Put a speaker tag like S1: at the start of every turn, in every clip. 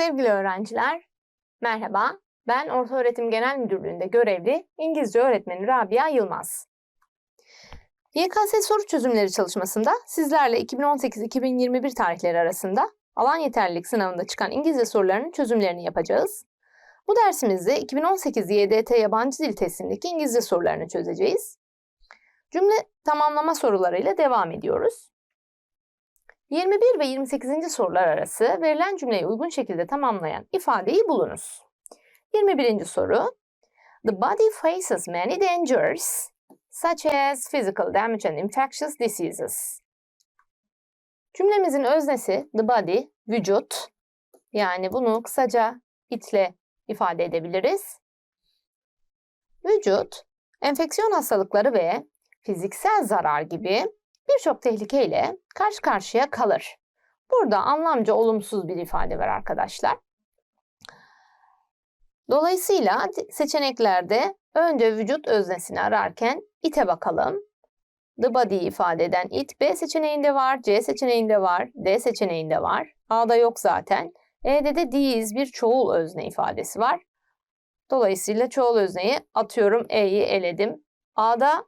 S1: Sevgili öğrenciler, merhaba. Ben Ortaöğretim Genel Müdürlüğü'nde görevli İngilizce öğretmeni Rabia Yılmaz. YKS soru çözümleri çalışmasında sizlerle 2018-2021 tarihleri arasında alan yeterlilik sınavında çıkan İngilizce sorularının çözümlerini yapacağız. Bu dersimizde 2018 YDT yabancı dil testindeki İngilizce sorularını çözeceğiz. Cümle tamamlama sorularıyla devam ediyoruz. 21 ve 28. sorular arası verilen cümleyi uygun şekilde tamamlayan ifadeyi bulunuz. 21. soru The body faces many dangers such as physical damage and infectious diseases. Cümlemizin öznesi the body, vücut. Yani bunu kısaca itle ifade edebiliriz. Vücut, enfeksiyon hastalıkları ve fiziksel zarar gibi birçok tehlikeyle karşı karşıya kalır. Burada anlamca olumsuz bir ifade var arkadaşlar. Dolayısıyla seçeneklerde önce vücut öznesini ararken it'e bakalım. The body ifade eden it B seçeneğinde var, C seçeneğinde var, D seçeneğinde var. A'da yok zaten. E'de de these bir çoğul özne ifadesi var. Dolayısıyla çoğul özneyi atıyorum E'yi eledim. A'da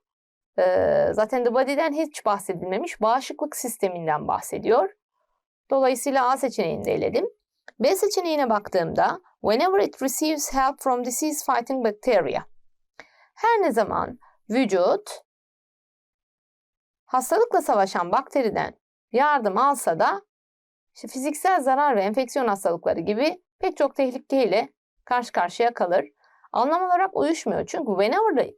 S1: e, zaten the body'den hiç bahsedilmemiş. Bağışıklık sisteminden bahsediyor. Dolayısıyla A seçeneğini de eledim. B seçeneğine baktığımda whenever it receives help from disease fighting bacteria. Her ne zaman vücut hastalıkla savaşan bakteriden yardım alsa da işte fiziksel zarar ve enfeksiyon hastalıkları gibi pek çok tehlikeyle karşı karşıya kalır. Anlam olarak uyuşmuyor çünkü whenever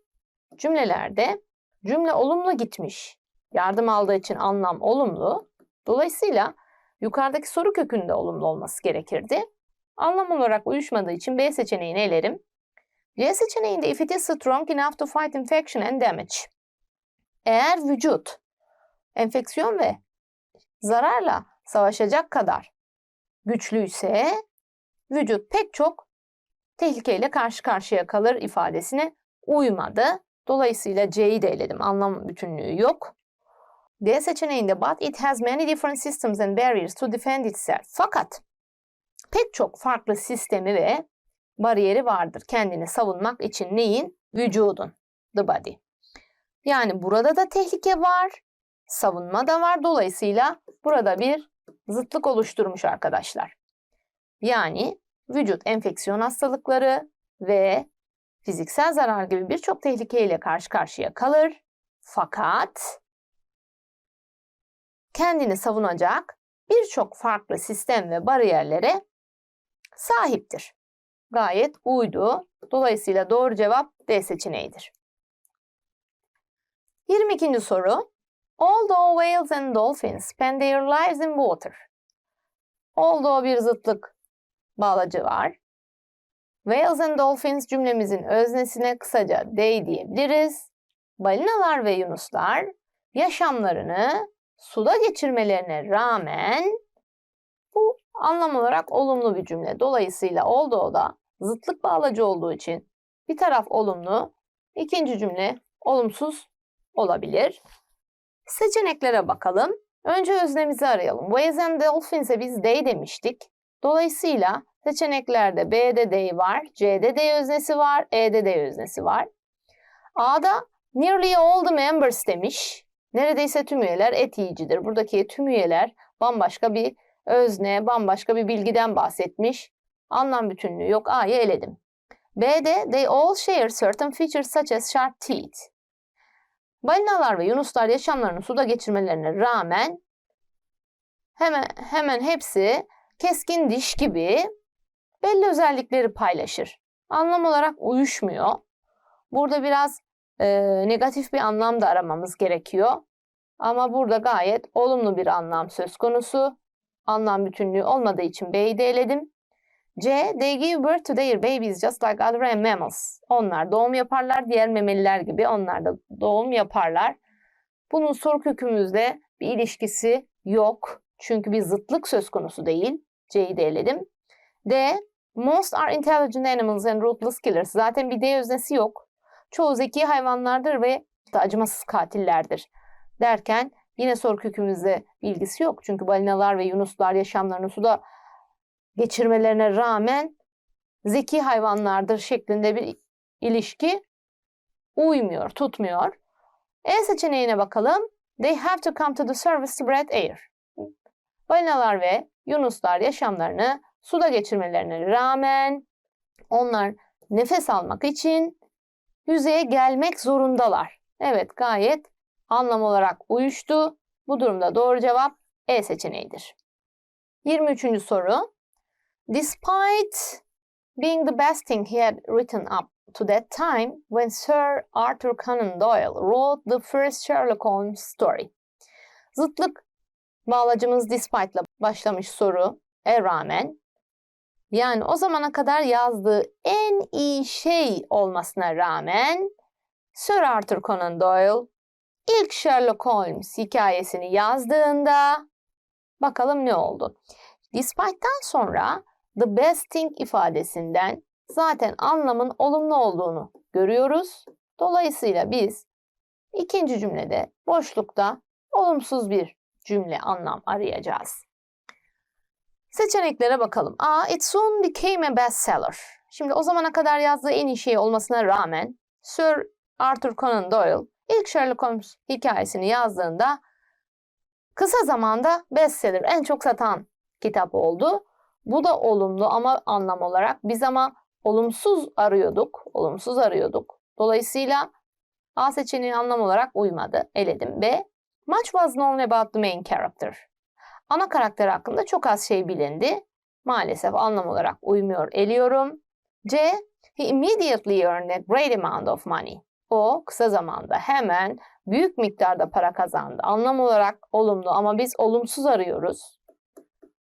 S1: cümlelerde cümle olumlu gitmiş. Yardım aldığı için anlam olumlu. Dolayısıyla yukarıdaki soru kökünde olumlu olması gerekirdi. Anlam olarak uyuşmadığı için B seçeneğini elerim. C seçeneğinde if it is strong enough to fight infection and damage. Eğer vücut enfeksiyon ve zararla savaşacak kadar güçlüyse vücut pek çok tehlikeyle karşı karşıya kalır ifadesine uymadı. Dolayısıyla C'yi de eledim. Anlam bütünlüğü yok. D seçeneğinde but it has many different systems and barriers to defend itself. Fakat pek çok farklı sistemi ve bariyeri vardır kendini savunmak için neyin? Vücudun. The body. Yani burada da tehlike var. Savunma da var. Dolayısıyla burada bir zıtlık oluşturmuş arkadaşlar. Yani vücut enfeksiyon hastalıkları ve fiziksel zarar gibi birçok tehlikeyle karşı karşıya kalır. Fakat kendini savunacak birçok farklı sistem ve bariyerlere sahiptir. Gayet uydu. Dolayısıyla doğru cevap D seçeneğidir. 22. soru. Although whales and dolphins spend their lives in water. Although bir zıtlık bağlacı var. Whales and dolphins cümlemizin öznesine kısaca they diyebiliriz. Balinalar ve yunuslar yaşamlarını suda geçirmelerine rağmen bu anlam olarak olumlu bir cümle. Dolayısıyla oldu da zıtlık bağlacı olduğu için bir taraf olumlu, ikinci cümle olumsuz olabilir. Seçeneklere bakalım. Önce öznemizi arayalım. Whales and Dolphins'e biz they demiştik. Dolayısıyla seçeneklerde B'de they var, C'de they öznesi var, E'de they öznesi var. A'da nearly all the members demiş. Neredeyse tüm üyeler et yiyicidir. Buradaki tüm üyeler bambaşka bir özne, bambaşka bir bilgiden bahsetmiş. Anlam bütünlüğü yok. A'yı eledim. B'de they all share certain features such as sharp teeth. Balinalar ve yunuslar yaşamlarını suda geçirmelerine rağmen hemen hemen hepsi keskin diş gibi belli özellikleri paylaşır. Anlam olarak uyuşmuyor. Burada biraz e, negatif bir anlam da aramamız gerekiyor. Ama burada gayet olumlu bir anlam söz konusu. Anlam bütünlüğü olmadığı için B'yi de eledim. C. They give birth to their babies just like other mammals. Onlar doğum yaparlar diğer memeliler gibi onlar da doğum yaparlar. Bunun soru kökümüzde bir ilişkisi yok. Çünkü bir zıtlık söz konusu değil. C'yi de eledim. D. Most are intelligent animals and ruthless killers. Zaten bir D öznesi yok. Çoğu zeki hayvanlardır ve acımasız katillerdir. Derken yine soru kökümüzde bilgisi yok. Çünkü balinalar ve yunuslar yaşamlarını suda geçirmelerine rağmen zeki hayvanlardır şeklinde bir ilişki uymuyor, tutmuyor. E seçeneğine bakalım. They have to come to the surface to breathe air. Balinalar ve yunuslar yaşamlarını suda geçirmelerine rağmen onlar nefes almak için yüzeye gelmek zorundalar. Evet gayet anlam olarak uyuştu. Bu durumda doğru cevap E seçeneğidir. 23. soru. Despite being the best thing he had written up to that time when Sir Arthur Conan Doyle wrote the first Sherlock Holmes story. Zıtlık bağlacımız despite ile başlamış soru e rağmen yani o zamana kadar yazdığı en iyi şey olmasına rağmen Sir Arthur Conan Doyle ilk Sherlock Holmes hikayesini yazdığında bakalım ne oldu? Despite'den sonra the best thing ifadesinden zaten anlamın olumlu olduğunu görüyoruz. Dolayısıyla biz ikinci cümlede boşlukta olumsuz bir cümle anlam arayacağız. Seçeneklere bakalım. A. It soon became a bestseller. Şimdi o zamana kadar yazdığı en iyi şey olmasına rağmen Sir Arthur Conan Doyle ilk Sherlock Holmes hikayesini yazdığında kısa zamanda bestseller en çok satan kitap oldu. Bu da olumlu ama anlam olarak biz ama olumsuz arıyorduk. Olumsuz arıyorduk. Dolayısıyla A seçeneği anlam olarak uymadı. Eledim. B. Much was known about the main character. Ana karakter hakkında çok az şey bilindi. Maalesef anlam olarak uymuyor. Eliyorum. C. He immediately earned a great amount of money. O kısa zamanda hemen büyük miktarda para kazandı. Anlam olarak olumlu ama biz olumsuz arıyoruz.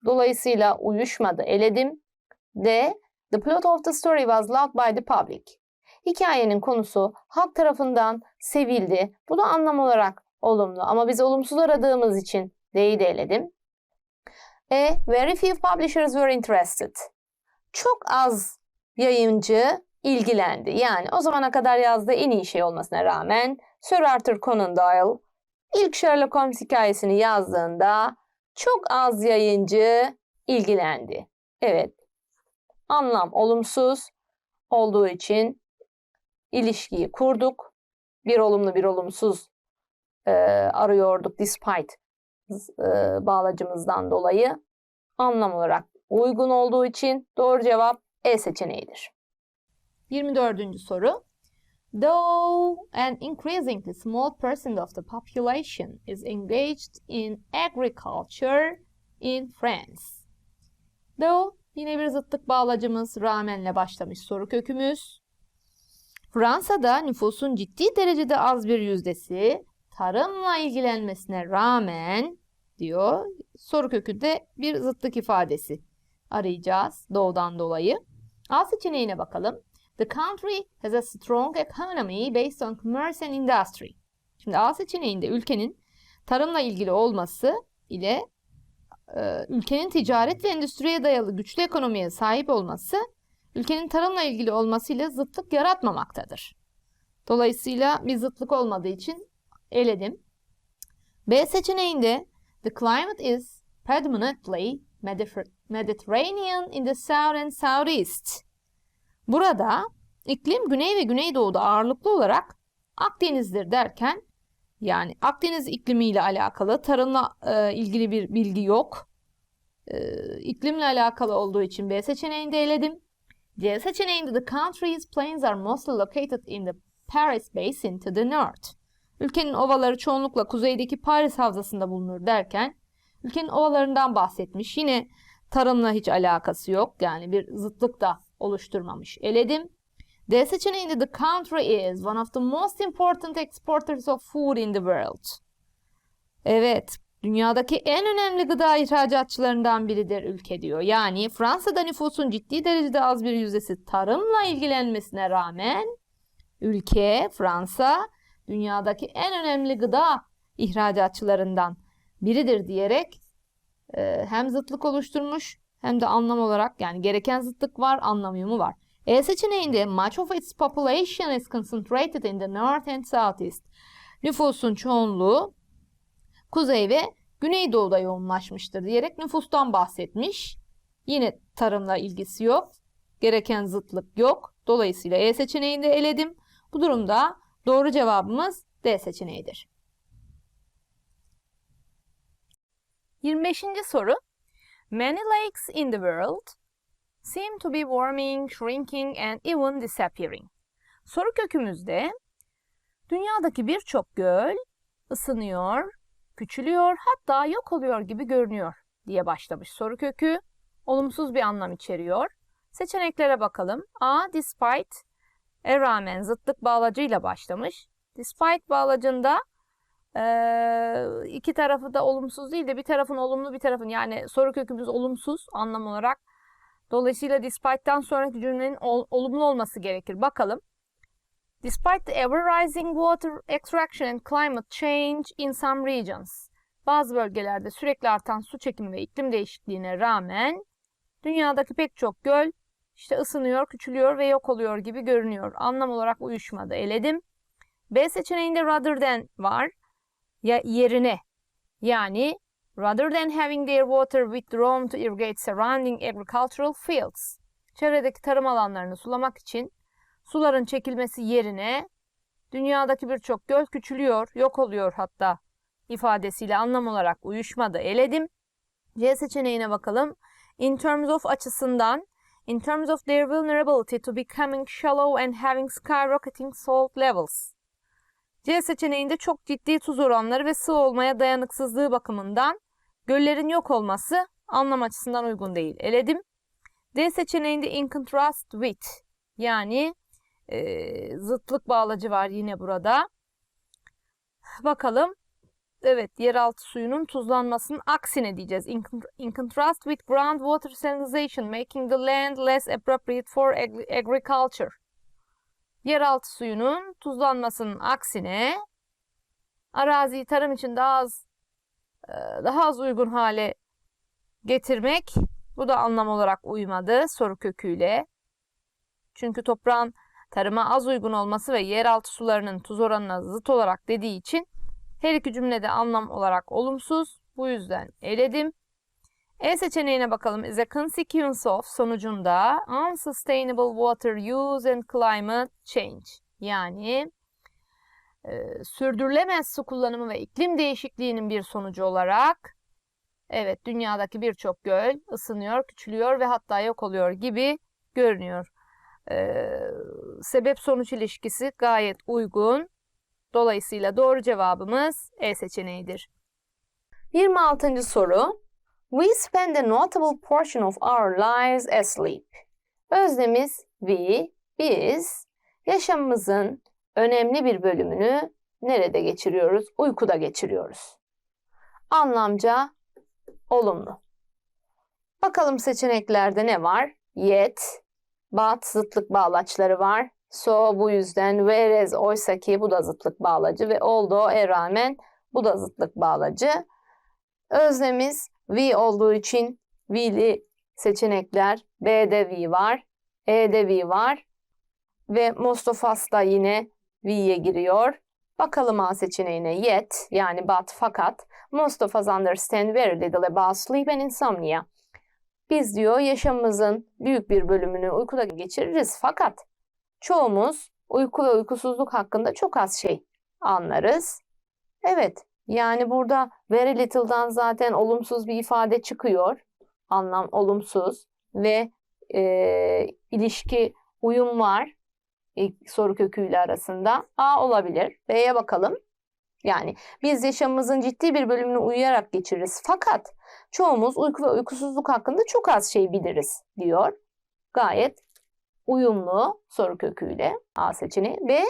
S1: Dolayısıyla uyuşmadı. Eledim. D. The plot of the story was loved by the public. Hikayenin konusu halk tarafından sevildi. Bu da anlam olarak olumlu ama biz olumsuz aradığımız için D'yi de eledim. E. Very few publishers were interested. Çok az yayıncı ilgilendi. Yani o zamana kadar yazdığı en iyi şey olmasına rağmen Sir Arthur Conan Doyle ilk Sherlock Holmes hikayesini yazdığında çok az yayıncı ilgilendi. Evet. Anlam olumsuz olduğu için ilişkiyi kurduk. Bir olumlu bir olumsuz e, arıyorduk despite e, bağlacımızdan dolayı. Anlam olarak uygun olduğu için doğru cevap E seçeneğidir. 24. soru. Though an increasingly small percent of the population is engaged in agriculture in France. Though yine bir zıtlık bağlacımız rağmenle başlamış soru kökümüz. Fransa'da nüfusun ciddi derecede az bir yüzdesi tarımla ilgilenmesine rağmen diyor soru kökünde bir zıtlık ifadesi arayacağız doğudan dolayı. A seçeneğine bakalım. The country has a strong economy based on commerce and industry. Şimdi A seçeneğinde ülkenin tarımla ilgili olması ile e, ülkenin ticaret ve endüstriye dayalı güçlü ekonomiye sahip olması ülkenin tarımla ilgili olmasıyla zıtlık yaratmamaktadır. Dolayısıyla bir zıtlık olmadığı için eledim. B seçeneğinde the climate is predominantly Mediterranean in the south and southeast. Burada iklim güney ve güneydoğuda ağırlıklı olarak Akdeniz'dir derken yani Akdeniz iklimiyle alakalı tarımla e, ilgili bir bilgi yok. E, iklimle alakalı olduğu için B seçeneğini de eledim. C seçeneğinde the country's plains are mostly located in the Paris Basin to the north. Ülkenin ovaları çoğunlukla kuzeydeki Paris havzasında bulunur derken ülkenin ovalarından bahsetmiş. Yine tarımla hiç alakası yok. Yani bir zıtlık da oluşturmamış. Eledim. D seçeneğinde the country is one of the most important exporters of food in the world. Evet, dünyadaki en önemli gıda ihracatçılarından biridir ülke diyor. Yani Fransa'da nüfusun ciddi derecede az bir yüzdesi tarımla ilgilenmesine rağmen ülke Fransa dünyadaki en önemli gıda ihracatçılarından biridir diyerek e, hem zıtlık oluşturmuş hem de anlam olarak yani gereken zıtlık var, anlam uyumu var. E seçeneğinde much of its population is concentrated in the north and southeast. Nüfusun çoğunluğu kuzey ve güneydoğuda yoğunlaşmıştır diyerek nüfustan bahsetmiş.
S2: Yine tarımla ilgisi yok. Gereken zıtlık yok. Dolayısıyla E seçeneğini de eledim. Bu durumda doğru cevabımız D seçeneğidir. 25. soru. Many lakes in the world seem to be warming, shrinking and even disappearing. Soru kökümüzde dünyadaki birçok göl ısınıyor, küçülüyor, hatta yok oluyor gibi görünüyor diye başlamış soru kökü. Olumsuz bir anlam içeriyor. Seçeneklere bakalım. A. Despite e rağmen zıtlık bağlacıyla başlamış. Despite bağlacında ee, iki tarafı da olumsuz değil de bir tarafın olumlu bir tarafın yani soru kökümüz olumsuz anlam olarak. Dolayısıyla despite'dan sonraki cümlenin ol, olumlu olması gerekir. Bakalım. Despite the ever rising water extraction and climate change in some regions. Bazı bölgelerde sürekli artan su çekimi ve iklim değişikliğine rağmen dünyadaki pek çok göl işte ısınıyor, küçülüyor ve yok oluyor gibi görünüyor. Anlam olarak uyuşmadı. Eledim. B seçeneğinde rather than var. Ya yerine yani rather than having their water withdrawn to irrigate surrounding agricultural fields. Çevredeki tarım alanlarını sulamak için suların çekilmesi yerine dünyadaki birçok göl küçülüyor, yok oluyor hatta ifadesiyle anlam olarak uyuşmadı. Eledim. C seçeneğine bakalım. In terms of açısından in terms of their vulnerability to becoming shallow and having skyrocketing salt levels. C seçeneğinde çok ciddi tuz oranları ve sıvı olmaya dayanıksızlığı bakımından göllerin yok olması anlam açısından uygun değil. Eledim. D seçeneğinde in contrast with yani e, zıtlık bağlacı var yine burada. Bakalım. Evet, yeraltı suyunun tuzlanmasının aksine diyeceğiz. In, in contrast with groundwater salinization, making the land less appropriate for ag agriculture. Yeraltı suyunun tuzlanmasının aksine araziyi tarım için daha az daha az uygun hale getirmek bu da anlam olarak uymadı soru köküyle. Çünkü toprağın tarıma az uygun olması ve yeraltı sularının tuz oranına zıt olarak dediği için her iki cümlede anlam olarak olumsuz. Bu yüzden eledim. E seçeneğine bakalım. Is a consequence of sonucunda unsustainable water use and climate change. Yani e, sürdürülemez su kullanımı ve iklim değişikliğinin bir sonucu olarak evet dünyadaki birçok göl ısınıyor, küçülüyor ve hatta yok oluyor gibi görünüyor. E, sebep sonuç ilişkisi gayet uygun. Dolayısıyla doğru cevabımız E seçeneğidir.
S1: 26. soru. We spend a notable portion of our lives asleep. Öznemiz we, biz yaşamımızın önemli bir bölümünü nerede geçiriyoruz? Uykuda geçiriyoruz. Anlamca olumlu. Bakalım seçeneklerde ne var? Yet, but zıtlık bağlaçları var. So bu yüzden whereas oysa ki bu da zıtlık bağlacı ve although e rağmen bu da zıtlık bağlacı. Öznemiz we olduğu için we'li seçenekler B'de we var, E'de we var ve most of us da yine we'ye giriyor. Bakalım A seçeneğine yet yani but fakat most of us understand very little about sleep and insomnia. Biz diyor yaşamımızın büyük bir bölümünü uykuda geçiririz fakat çoğumuz uyku ve uykusuzluk hakkında çok az şey anlarız. Evet, yani burada very little'dan zaten olumsuz bir ifade çıkıyor. Anlam olumsuz ve e, ilişki uyum var ilk soru köküyle arasında. A olabilir. B'ye bakalım. Yani biz yaşamımızın ciddi bir bölümünü uyuyarak geçiririz. Fakat çoğumuz uyku ve uykusuzluk hakkında çok az şey biliriz diyor. Gayet uyumlu soru köküyle A seçeneği. B.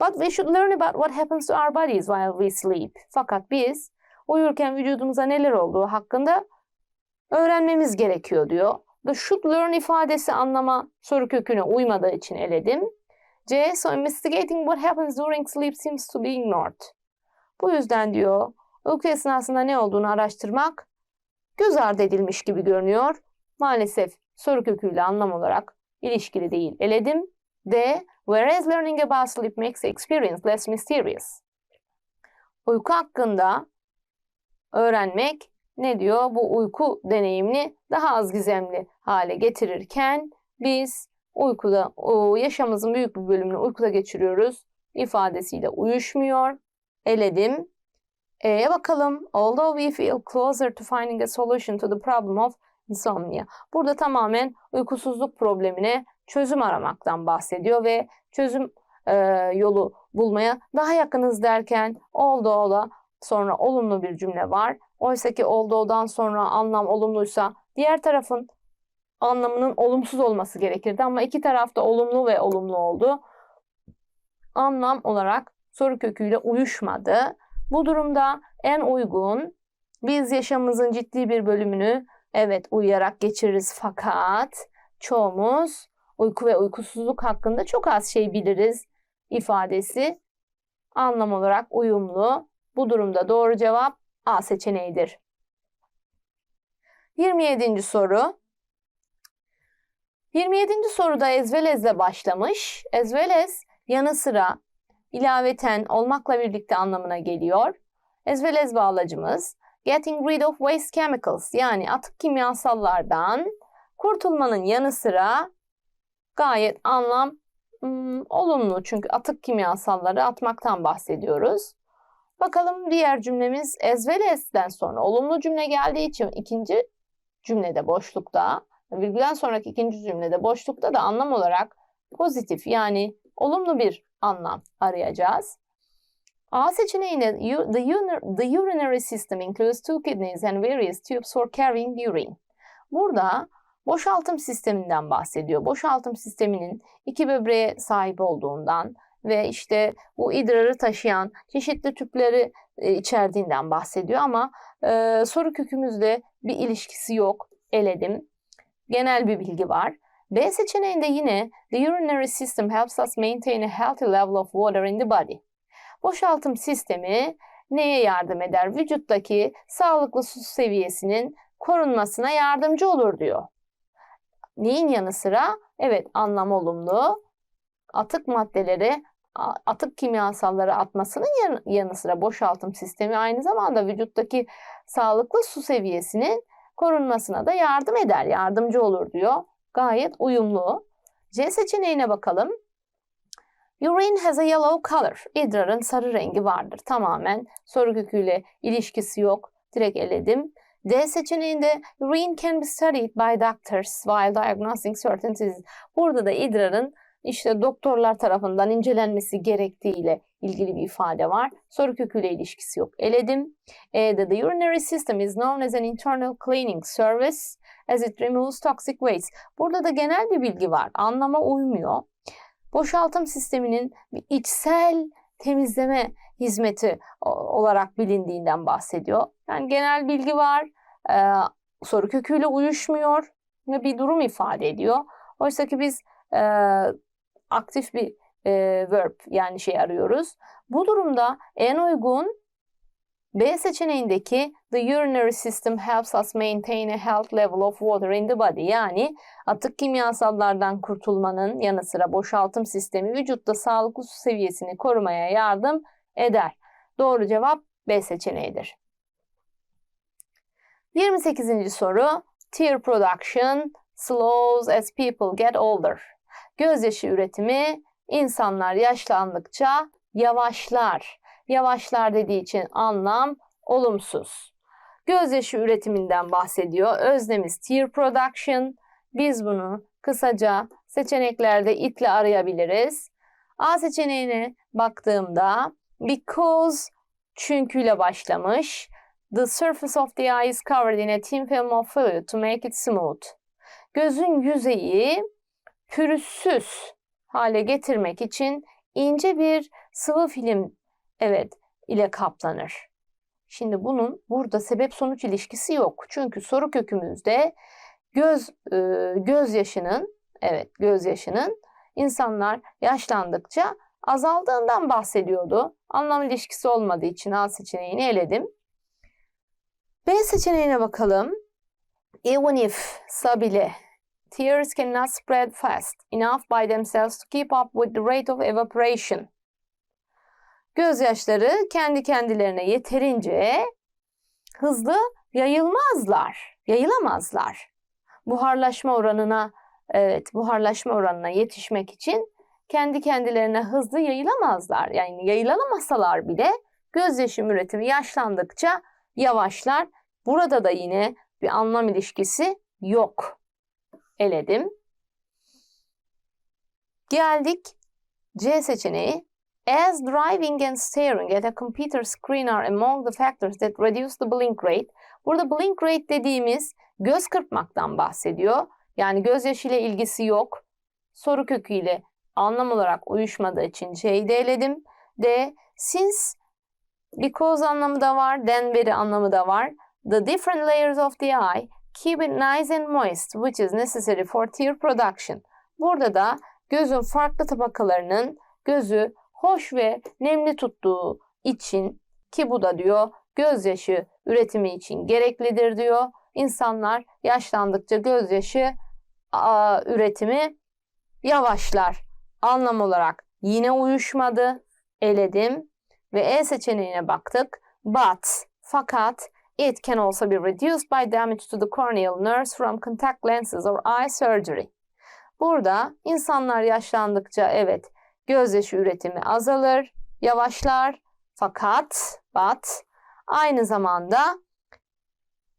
S1: But we should learn about what happens to our bodies while we sleep. Fakat biz uyurken vücudumuza neler olduğu hakkında öğrenmemiz gerekiyor diyor. The should learn ifadesi anlama soru köküne uymadığı için eledim. C. So investigating what happens during sleep seems to be ignored. Bu yüzden diyor uyku esnasında ne olduğunu araştırmak göz ardı edilmiş gibi görünüyor. Maalesef soru köküyle anlam olarak ilişkili değil. Eledim. D. Whereas learning about sleep makes experience less mysterious. Uyku hakkında öğrenmek ne diyor? Bu uyku deneyimini daha az gizemli hale getirirken biz uykuda o yaşamımızın büyük bir bölümünü uykuda geçiriyoruz ifadesiyle uyuşmuyor. Eledim. E'ye bakalım. Although we feel closer to finding a solution to the problem of insomnia. Burada tamamen uykusuzluk problemine çözüm aramaktan bahsediyor ve çözüm e, yolu bulmaya daha yakınız derken although'la sonra olumlu bir cümle var. Oysa ki although'dan sonra anlam olumluysa diğer tarafın anlamının olumsuz olması gerekirdi ama iki tarafta olumlu ve olumlu oldu. Anlam olarak soru köküyle uyuşmadı. Bu durumda en uygun biz yaşamımızın ciddi bir bölümünü evet uyuyarak geçiririz fakat çoğumuz uyku ve uykusuzluk hakkında çok az şey biliriz ifadesi anlam olarak uyumlu. Bu durumda doğru cevap A seçeneğidir. 27. soru. 27. soruda ezvelezle başlamış. Ezvelez yanı sıra ilaveten olmakla birlikte anlamına geliyor. Ezvelez bağlacımız getting rid of waste chemicals yani atık kimyasallardan kurtulmanın yanı sıra gayet anlam hmm, olumlu çünkü atık kimyasalları atmaktan bahsediyoruz. Bakalım diğer cümlemiz as well as'ten sonra olumlu cümle geldiği için ikinci cümlede boşlukta, virgülden sonraki ikinci cümlede boşlukta da anlam olarak pozitif yani olumlu bir anlam arayacağız. A seçeneğinde u- the, the urinary system includes two kidneys and various tubes for carrying urine. Burada boşaltım sisteminden bahsediyor. Boşaltım sisteminin iki böbreğe sahip olduğundan ve işte bu idrarı taşıyan çeşitli tüpleri e, içerdiğinden bahsediyor ama e, soru kökümüzde bir ilişkisi yok. Eledim. Genel bir bilgi var. B seçeneğinde yine the urinary system helps us maintain a healthy level of water in the body. Boşaltım sistemi neye yardım eder? Vücuttaki sağlıklı su seviyesinin korunmasına yardımcı olur diyor. Neyin yanı sıra? Evet anlam olumlu. Atık maddeleri, atık kimyasalları atmasının yan- yanı sıra boşaltım sistemi aynı zamanda vücuttaki sağlıklı su seviyesinin korunmasına da yardım eder, yardımcı olur diyor. Gayet uyumlu. C seçeneğine bakalım. Urine has a yellow color. İdrarın sarı rengi vardır. Tamamen soru köküyle ilişkisi yok. Direkt eledim. D seçeneğinde urine can be studied by doctors while diagnosing certain diseases. Burada da idrarın işte doktorlar tarafından incelenmesi gerektiğiyle ilgili bir ifade var. Soru köküyle ilişkisi yok. Eledim. E'de the urinary system is known as an internal cleaning service as it removes toxic waste. Burada da genel bir bilgi var. Anlama uymuyor. Boşaltım sisteminin bir içsel temizleme hizmeti olarak bilindiğinden bahsediyor. Yani genel bilgi var. Ee, soru köküyle uyuşmuyor ve bir durum ifade ediyor. Oysa ki biz e, aktif bir e, verb yani şey arıyoruz. Bu durumda en uygun B seçeneğindeki the urinary system helps us maintain a health level of water in the body. Yani atık kimyasallardan kurtulmanın yanı sıra boşaltım sistemi vücutta sağlıklı su seviyesini korumaya yardım eder. Doğru cevap B seçeneğidir. 28. soru Tear production slows as people get older. Gözyaşı üretimi insanlar yaşlandıkça yavaşlar. Yavaşlar dediği için anlam olumsuz. Gözyaşı üretiminden bahsediyor. Öznemiz tear production. Biz bunu kısaca seçeneklerde itle arayabiliriz. A seçeneğine baktığımda because çünküyle başlamış. The surface of the eye is covered in a thin film of fluid to make it smooth. Gözün yüzeyi pürüzsüz hale getirmek için ince bir sıvı film evet ile kaplanır. Şimdi bunun burada sebep sonuç ilişkisi yok. Çünkü soru kökümüzde göz e, gözyaşının evet gözyaşının insanlar yaşlandıkça azaldığından bahsediyordu. Anlam ilişkisi olmadığı için A seçeneğini eledim. B seçeneğine bakalım. Even if sabile tears cannot spread fast enough by themselves to keep up with the rate of evaporation. Gözyaşları kendi kendilerine yeterince hızlı yayılmazlar, yayılamazlar. Buharlaşma oranına, evet buharlaşma oranına yetişmek için kendi kendilerine hızlı yayılamazlar. Yani yayılamazsalar bile gözyaşı üretimi yaşlandıkça yavaşlar. Burada da yine bir anlam ilişkisi yok. Eledim. Geldik C seçeneği. As driving and staring at a computer screen are among the factors that reduce the blink rate. Burada blink rate dediğimiz göz kırpmaktan bahsediyor. Yani gözyaşı ile ilgisi yok. Soru köküyle anlam olarak uyuşmadığı için C'yi de eledim. D. Since because anlamı da var, then beri anlamı da var. The different layers of the eye keep it nice and moist, which is necessary for tear production. Burada da gözün farklı tabakalarının gözü hoş ve nemli tuttuğu için ki bu da diyor gözyaşı üretimi için gereklidir diyor. İnsanlar yaşlandıkça gözyaşı aa, üretimi yavaşlar. Anlam olarak yine uyuşmadı. Eledim ve E seçeneğine baktık. But fakat it can also be reduced by damage to the corneal nerves from contact lenses or eye surgery. Burada insanlar yaşlandıkça evet gözyaşı üretimi azalır, yavaşlar fakat but aynı zamanda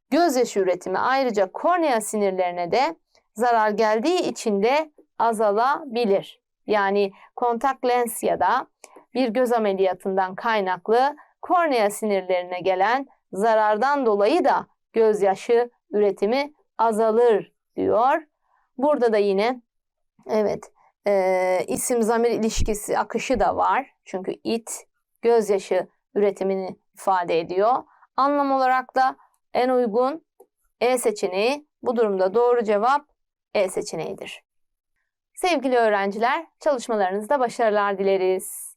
S1: gözyaşı üretimi ayrıca kornea sinirlerine de zarar geldiği için de azalabilir. Yani kontak lens ya da bir göz ameliyatından kaynaklı kornea sinirlerine gelen zarardan dolayı da gözyaşı üretimi azalır diyor. Burada da yine evet e, isim zamir ilişkisi akışı da var. Çünkü it gözyaşı üretimini ifade ediyor. Anlam olarak da en uygun E seçeneği. Bu durumda doğru cevap E seçeneğidir. Sevgili öğrenciler, çalışmalarınızda başarılar dileriz.